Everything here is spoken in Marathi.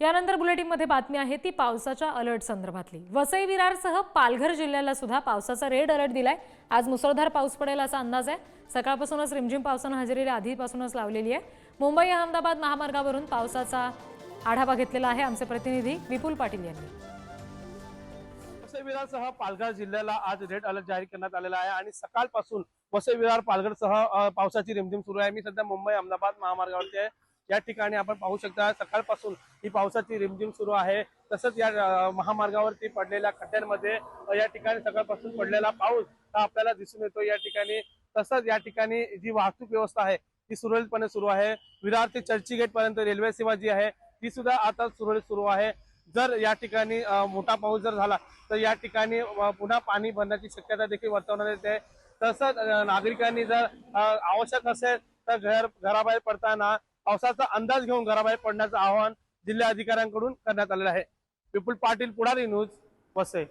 यानंतर बुलेटिनमध्ये बातमी आहे ती पावसाच्या अलर्ट संदर्भातली. वसई विरारसह पालघर जिल्ह्याला सुद्धा पावसाचा रेड अलर्ट दिलाय. आज मुसळधार पाऊस पडेल असा अंदाज आहे. सकाळपासूनच रिमझिम पावसानं हजेरी आधीपासूनच लावलेली आहे. मुंबई अहमदाबाद महामार्गावरून पावसाचा आढावा घेतलेला आहे आमचे प्रतिनिधी विपुल पाटील यांनी. वसई विरारसह पालघर जिल्ह्याला आज रेड अलर्ट जाहीर करण्यात आलेला आहे आणि सकाळपासून वसई विरार पालघरसह पावसाची रिमझिम सुरू आहे. मी सध्या मुंबई अहमदाबाद महामार्गावरती आहे. या ठिकाणी आपण पाहू शकता सकाळपासून ही पावसाची रिमझिम सुरू आहे. तसंच या महामार्गावरती पडलेल्या खड्ड्यांमध्ये या ठिकाणी सकाळपासून पडलेला पाऊस हा आपल्याला दिसून येतो या ठिकाणी तसंच या ठिकाणी जी वाहतूक व्यवस्था आहे ती सुरळीतपणे सुरू आहे. विरार ते चर्चीगेट पर्यंत रेल्वे सेवा जी आहे ती सुद्धा आता सुरळीत सुरू आहे. जर या ठिकाणी मोठा पाऊस जर झाला तर या ठिकाणी पुन्हा पाणी भरण्याची शक्यता देखील वर्तवण्यात येते. तसंच नागरिकांनी जर आवश्यक असेल तर घर घराबाहेर पडताना पावसाचा अंदाज घेऊन घराबाहेर पडण्याचं आवाहन जिल्हा अधिकाऱ्यांकडून करण्यात आलेलं आहे. विपुल पाटील पुढारी न्यूज वसई.